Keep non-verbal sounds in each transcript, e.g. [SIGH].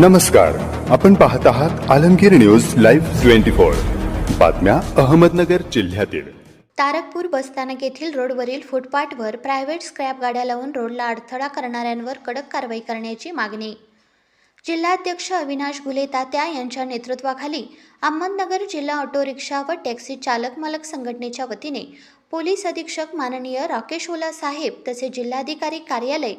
नमस्कार. आपण पाहत आहात Alamgir news live twenty four. बातम्या अहमदनगर जिल्ह्यातील. तारकपूर बसस्थानक येथील रोडवरील फुटपाथवर प्रायव्हेट स्क्रॅप गाड्या लावून रोडला अडथळा करणाऱ्यांवर कडक कारवाई करण्याची मागणी. जिल्हाध्यक्ष अविनाश घुले तात्या यांच्या नेतृत्वाखाली अहमदनगर जिल्हा ऑटो रिक्षा व टॅक्सी चालक मालक संघटनेच्या वतीने पोलीस अधीक्षक माननीय राकेश ओला साहेब तसे जिल्हाधिकारी कार्यालय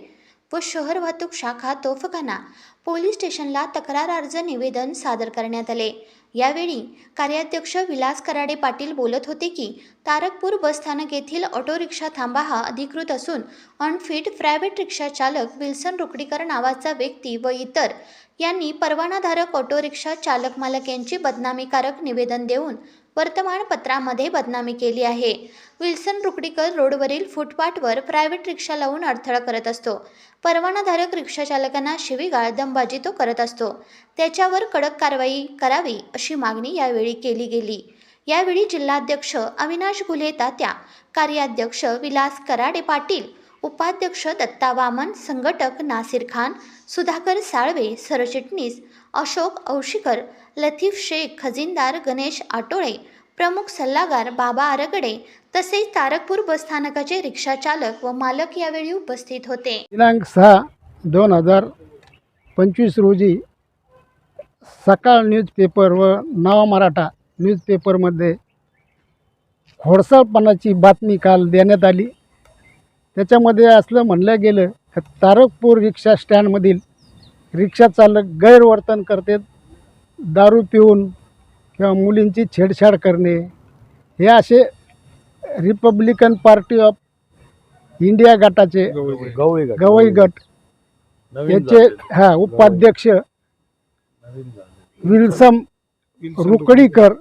व शहर वाहतूक शाखा तोफखाना पोलीस स्टेशनला तक्रार अर्ज निवेदन सादर करण्यात आले. यावेळी कार्याध्यक्ष विलास कराडे पाटील बोलत होते की तारकपूर बसस्थानक येथील ऑटो रिक्षा थांबा हा अधिकृत असून अनफिट प्रायव्हेट रिक्षा चालक विल्सन रुकडीकर नावाचा व्यक्ती व इतर यांनी परवानाधारक ऑटो रिक्षा चालक मालक यांची बदनामीकारक निवेदन देऊन वर्तमानपत्रामध्ये बदनामी केली आहे. विल्सन रुकडीकर रोडवरील फुटपाथवर प्रायव्हेट रिक्षा लावून अडथळा करत असतो. परवानाधारक रिक्षा चालकांना शिवीगाळ दमबाजी तो करत असतो. त्याच्यावर कडक कारवाई करावी अशी मागणी यावेळी केली गेली. यावेळी जिल्हाध्यक्ष अविनाश घुले तात्या कार्याध्यक्ष विलास कराडे पाटील उपाध्यक्ष दत्ता वामन संघटक नासिर खान सुधाकर साळवे सरचिटणीस अशोक औशिकर लतीफ शेख खजिनदार गणेश आटोळे प्रमुख सल्लागार बाबा आरगडे तसेच तारकपूर बसस्थानकाचे रिक्षा चालक व मालक यावेळी उपस्थित होते. दिनांक सहा दोन हजार पंचवीस रोजी सकाळ न्यूजपेपर व नवा मराठा न्यूजपेपरमध्ये खोडसाळपणाची बातमी काल देण्यात आली. त्याच्यामध्ये असलं म्हणलं गेलं तारकपूर रिक्षा स्टँडमधील रिक्षा चालक गैरवर्तन करतात दारू पिऊन किंवा मुलींची छेडछाड करणे हे असे रिपब्लिकन पार्टी ऑफ इंडिया गटाचे गवई गट. याचे हा उपाध्यक्ष विल्सम रुकडीकर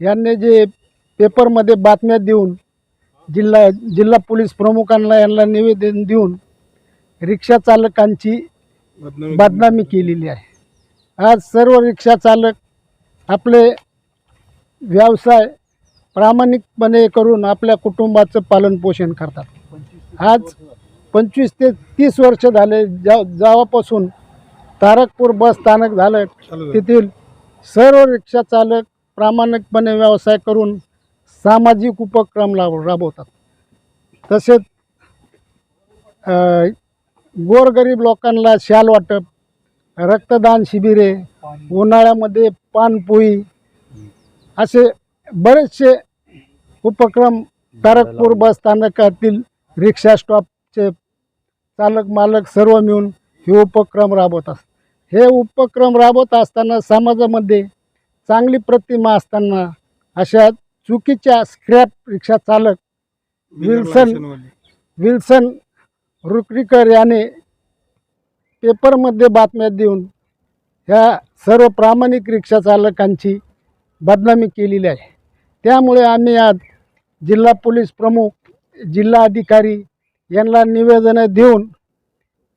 यांनी जे पेपरमध्ये बातम्या देऊन जिल्हा जिल्हा पोलीस प्रमुखांना यांना निवेदन देऊन रिक्षा चालकांची बदनामी केलेली आहे. आज सर्व रिक्षा चालक आपले व्यवसाय प्रामाणिकपणे करून आपल्या कुटुंबाचं पालनपोषण करतात. आज पंचवीस ते तीस वर्ष झाले ज्या जेव्हापासून तारकपूर बस स्थानक झालं तेथील सर्व रिक्षा चालक प्रामाणिकपणे व्यवसाय करून सामाजिक उपक्रम राबवतात. तसेच गोरगरीब लोकांना शाल वाटप रक्तदान शिबिरे उन्हाळ्यामध्ये पानपोई असे बरेचसे उपक्रम तारकपूर बस स्थानकातील रिक्षा स्टॉपचे चालक मालक सर्व मिळून हे उपक्रम राबवतात हे उपक्रम राबवत असताना समाजामध्ये चांगली प्रतिमा असताना अशा चुकीच्या स्क्रॅप रिक्षा चालक विल्सन विल्सन रुकरीकर याने पेपरमध्ये बातम्या देऊन ह्या सर्व प्रामाणिक रिक्षा चालकांची बदनामी केलेली आहे. त्यामुळे आम्ही आज जिल्हा पोलीस प्रमुख जिल्हा अधिकारी यांना निवेदनं देऊन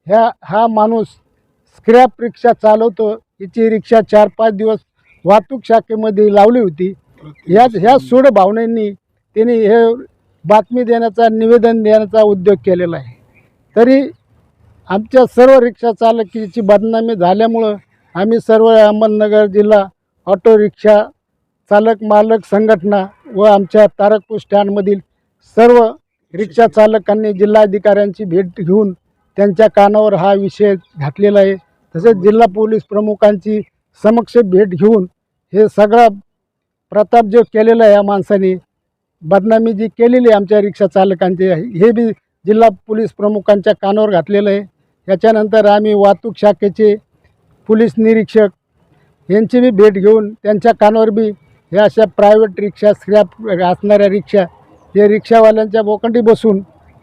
ह्या हा माणूस स्क्रॅप रिक्षा चालवतो. हिची रिक्षा चार पाच दिवस वाहतूक शाखेमध्ये लावली होती. ह्या ह्या सूड भावनेनी त्यांनी हे बातमी देण्याचा निवेदन देण्याचा उद्योग केलेला आहे. तरी आमच्या सर्व रिक्षा चालकीची बदनामी झाल्यामुळं आम्ही सर्व अहमदनगर जिल्हा ऑटो रिक्षा चालक मालक संघटना व आमच्या तारकपूर स्टँडमधील सर्व रिक्षा चालकांनी जिल्हाधिकाऱ्यांची भेट घेऊन त्यांच्या कानावर हा विषय घातलेला आहे. तसेच जिल्हा पोलीस प्रमुखांची समक्ष भेट घेऊन हे सगळा प्रताप जो केलेला आहे या माणसाने बदनामी जी केलेली आहे आमच्या रिक्षा चालकांची हे बी जिल्हा पोलीस प्रमुखांच्या कानावर घातलेलं आहे. याच्यानंतर आम्ही वाहतूक शाखेचे पोलीस निरीक्षक यांची बी भेट घेऊन त्यांच्या कानावर बी ह्या अशा प्रायव्हेट रिक्षा स्क्रॅप असणाऱ्या रिक्षा हे रिक्षावाल्यांच्या बोकंडी बसून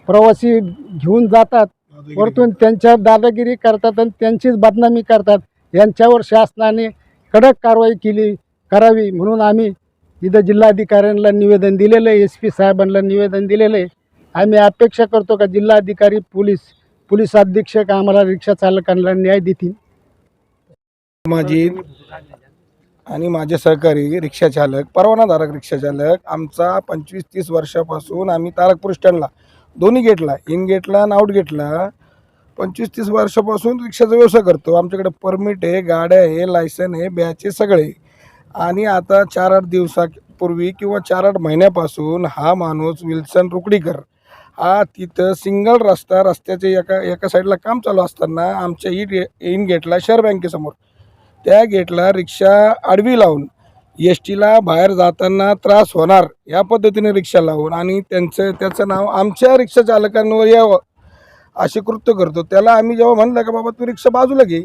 प्रवासी घेऊन जातात. वरतून त्यांच्या दादागिरी करतात आणि त्यांचीच बदनामी करतात. यांच्यावर शासनाने कडक कारवाई केली करावी म्हणून आम्ही इथं जिल्हाधिकाऱ्यांना निवेदन दिलेलं आहे एस पी साहेबांना निवेदन दिलेलं आहे. आम्ही अपेक्षा करतो का जिल्हाधिकारी पोलीस पोलीस अधीक्षक आम्हाला रिक्षा चालकांना न्याय देतील. माझी आणि माझे सहकारी रिक्षा चालक परवानाधारक रिक्षा चालक आमचा पंचवीस तीस वर्षापासून आम्ही तारकपूर स्टँडला. दोन्ही गेटला इन गेटला आणि आउट गेटला. पंचवीस तीस वर्षापासून रिक्षाचा व्यवसाय करतो. आमच्याकडे परमिट आहे गाड्या आहे लायसन आहे बॅच आहे सगळे आणि आता चार आठ दिवसापूर्वी किंवा चार आठ महिन्यापासून हा माणूस विल्सन रुकडीकर हा तिथं सिंगल रस्ता रस्त्याचे एका एका साईडला काम चालू असताना आमच्या ई इन गेटला शहर बँकेसमोर. त्या गेटला रिक्षा आडवी लावून एस टीला बाहेर जाताना त्रास होणार या पद्धतीने रिक्षा लावून आणि त्यांचं त्याचं नाव आमच्या रिक्षा चालकांवर यावं असे कृत्य करतो. त्याला आम्ही जेव्हा म्हणलं का बाबा तू रिक्षा बाजूला घे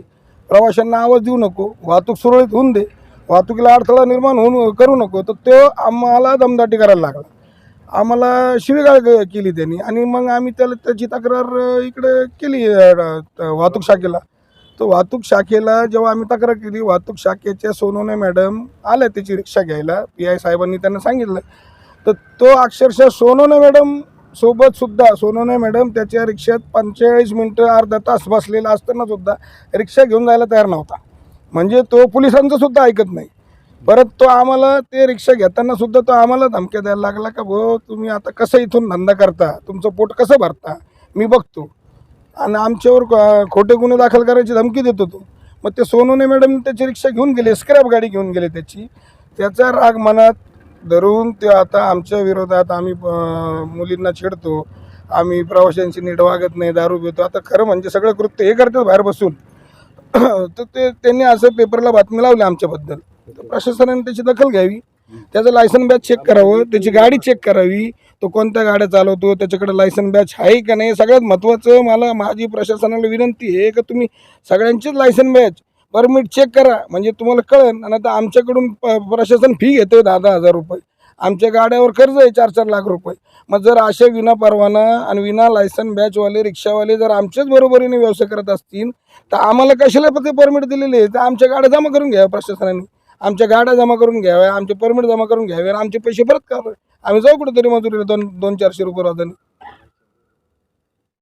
प्रवाशांना आवाज देऊ नको वाहतूक सुरळीत होऊन दे वाहतुकीला अडथळा निर्माण होऊन करू नको. तर तो आम्हाला दमदाटी करायला लागला. आम्हाला शिवीगाळ केली त्यांनी. आणि मग आम्ही त्याला त्याची तक्रार इकडे केली वाहतूक शाखेला. तो वाहतूक शाखेला जेव्हा आम्ही तक्रार केली वाहतूक शाखेच्या सोनोने मॅडम आल्या त्याची रिक्षा घ्यायला. पी आय साहेबांनी त्यांना सांगितलं. तर तो अक्षरशः सोनोने मॅडम सोबत सुद्धा सोनोने मॅडम त्याच्या रिक्षात पंचेचाळीस मिनटं अर्धा तास बसलेला असताना सुद्धा रिक्षा घेऊन जायला तयार नव्हता. म्हणजे तो पोलिसांचं सुद्धा ऐकत नाही. परत तो आम्हाला ते रिक्षा घेताना सुद्धा तो आम्हाला धमक्या द्यायला लागला का भाऊ तुम्ही आता कसं इथून धंदा करता? तुमचं पोट कसं भरता? मी बघतो. आणि आमच्यावर खोटे गुन्हे दाखल करायची धमकी देतो तो. मग ते सोनूने मॅडम त्याची रिक्षा घेऊन गेले स्क्रॅप गाडी घेऊन गेले त्याची. त्याचा राग मनात धरून ते आता आमच्या विरोधात आम्ही मुलींना छेडतो. आम्ही प्रवाशांशी नीट वागत नाही दारू पितो. आता खरं म्हणजे सगळं कृत्य हे करतात बाहेर बसून. [CLEARS THROAT] तर ते त्यांनी असं पेपरला बातमी लावली आमच्याबद्दल. तर प्रशासनाने त्याची दखल घ्यावी. त्याचं लायसन बॅच चेक करावं. त्याची गाडी चेक करावी. तो कोणत्या गाड्या चालवतो त्याच्याकडे लायसन बॅच आहे का नाही सगळ्यात महत्त्वाचं मला माझी प्रशासनाला विनंती आहे का तुम्ही सगळ्यांचीच लायसन बॅच परमिट चेक करा. म्हणजे तुम्हाला कळन आणि आता आमच्याकडून प- प्रशासन फी घेते दहा दहा हजार रुपये. आमच्या गाड्यावर कर्ज आहे चार चार लाख रुपये. मग जर असे विना परवाना आणि विना लायसन बॅचवाले रिक्षावाले जर आमच्याच बरोबरीने व्यवसाय करत असतील तर आम्हाला कशाला ते परमिट दिलेले आहे? तर आमच्या गाड्या जमा करून घ्याव्या प्रशासनाने. आमच्या गाड्या जमा करून घ्याव्या आमचे परमिट जमा करून घ्यावे आणि आमचे पैसे परत करावे. आम्ही जाऊ कुठेतरी मजुरीला दोन दोन चारशे रुपये रोजाने